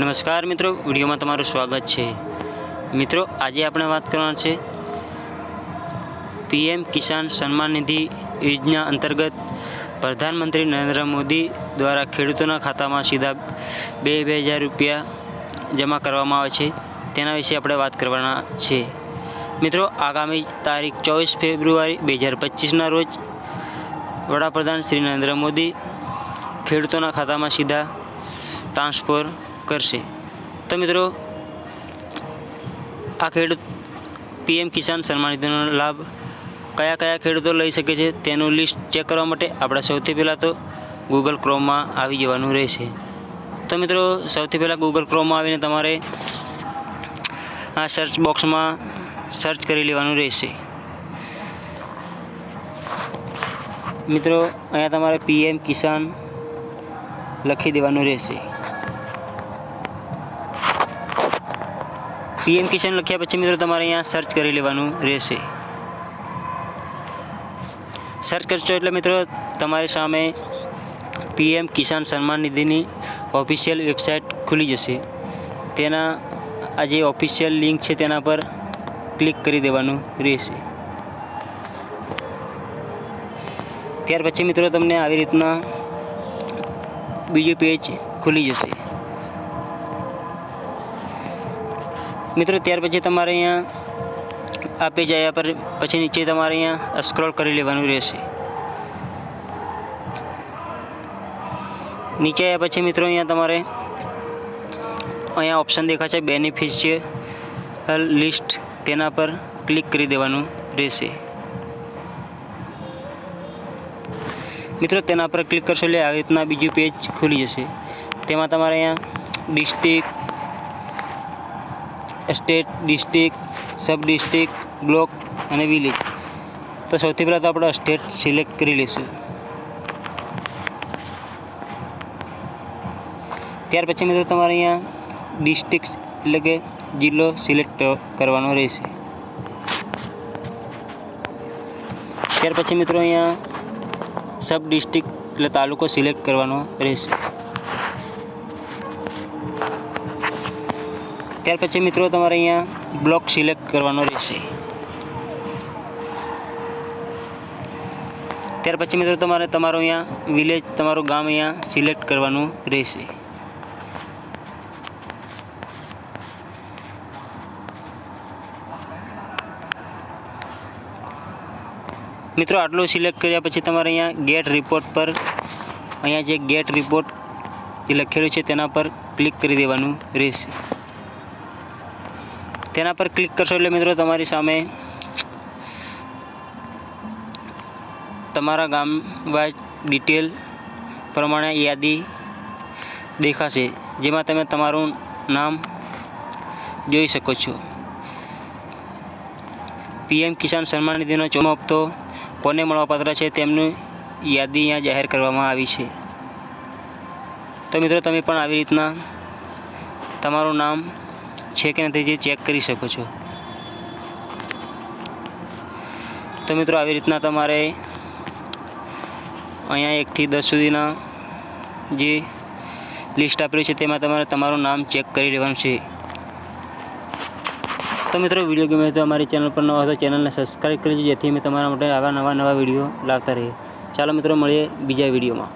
નમસ્કાર મિત્રો, વિડીયોમાં તમારું સ્વાગત છે. મિત્રો, આજે આપણે વાત કરવાના છે પીએમ કિસાન સન્માન નિધિ યોજના અંતર્ગત પ્રધાનમંત્રી નરેન્દ્ર મોદી દ્વારા ખેડૂતોના ખાતામાં સીધા બે બે હજાર રૂપિયા જમા કરવામાં આવે છે. તેના વિશે આપણે વાત કરવાના છે. મિત્રો, આગામી તારીખ ચોવીસ ફેબ્રુઆરી બે હજાર પચીસના રોજ વડાપ્રધાન શ્રી નરેન્દ્ર મોદી ખેડૂતોના ખાતામાં સીધા ટ્રાન્સફર કરશે. તો મિત્રો, આ ખેડૂત પીએમ કિસાન સન્માન નિધિનો લાભ કયા કયા ખેડૂતો લઈ શકે છે તેનું લિસ્ટ ચેક કરવા માટે આપણે સૌથી પહેલાં તો ગૂગલ ક્રોમમાં આવી જવાનું રહેશે. તો મિત્રો, સૌથી પહેલાં ગૂગલ ક્રોમમાં આવીને તમારે આ સર્ચ બોક્સમાં સર્ચ કરી લેવાનું રહેશે. મિત્રો, અહીંયા તમારે પીએમ કિસાન લખી દેવાનું રહેશે. પીએમ કિસાન લખ્યા પછી મિત્રો તમારે અહીંયા સર્ચ કરી લેવાનું રહેશે. સર્ચ કરશો એટલે મિત્રો તમારી સામે PM Kisan Samman નિધિની official website ખુલી જશે. તેના આ જે ઓફિશિયલ લિંક છે તેના પર ક્લિક કરી દેવાનું રહેશે. ત્યાર પછી મિત્રો તમને આવી રીતના બીજું પેજ ખુલી જશે. મિત્રો, ત્યાર પછી તમારે અહીંયા આ પેજ આવ્યા પર પછી નીચે તમારે અહીંયા સ્ક્રોલ કરી લેવાનું રહેશે. નીચે આવ્યા પછી મિત્રો, અહીંયા તમારે અહીંયા ઓપ્શન દેખાશે બેનિફિશિયલ લિસ્ટ તેના પર ક્લિક કરી દેવાનું રહેશે. મિત્રો, તેના પર ક્લિક કરશો એટલે આવી રીતના બીજું પેજ ખુલી જશે. તેમાં તમારે અહીંયા district state, district, sub district, block અને વિલેજ. તો સૌથી પહેલાં તો આપણે સ્ટેટ સિલેક્ટ કરી લઈશું. ત્યાર પછી મિત્રો તમારે અહીંયા ડિસ્ટ્રિક્ટ એટલે કે જિલ્લો સિલેક્ટ કરવાનો રહેશે. ત્યાર પછી મિત્રો અહીંયા સબ ડિસ્ટ્રિક્ટ એટલે તાલુકો સિલેક્ટ કરવાનો રહેશે. ત્યાર પછી મિત્રો તમારે અહીંયા બ્લોક સિલેક્ટ કરવાનો રહેશે. ત્યાર પછી મિત્રો તમારે તમારો અહીંયા વિલેજ, તમારું ગામ અહીંયા સિલેક્ટ કરવાનું રહેશે. મિત્રો આટલું સિલેક્ટ કર્યા પછી તમારે અહીંયા ગેટ રિપોર્ટ પર, અહીંયા જે ગેટ રિપોર્ટ જે લખેલું છે તેના પર ક્લિક કરી દેવાનું રહેશે. તેના પર ક્લિક કરશો એટલે મિત્રો તમારી સામે તમારા ગામ વાઇઝ ડિટેલ પ્રમાણે યાદી દેખાશે, જેમાં તમે તમારું નામ જોઈ શકો છો. પીએમ કિસાન સન્માન નિધિનો ચોમો હપ્તો કોને મળવાપાત્ર છે તેમની યાદી અહીંયા જાહેર કરવામાં આવી છે. તો મિત્રો તમે પણ આવી રીતના તમારું નામ છે કે નથી જે ચેક કરી શકો છો. તો મિત્રો આવી રીતના તમારે અહીંયા એકથી દસ સુધીના જે લિસ્ટ આપેલું છે તેમાં તમારે તમારું નામ ચેક કરી લેવાનું છે. તો મિત્રો વીડિયો ગમે તો અમારી ચેનલ પર નવા હોય તો ચેનલને સબસ્ક્રાઈબ કરી જેથી અમે તમારા માટે આવા નવા નવા વીડિયો લાવતા રહીએ. ચાલો મિત્રો મળીએ બીજા વિડીયોમાં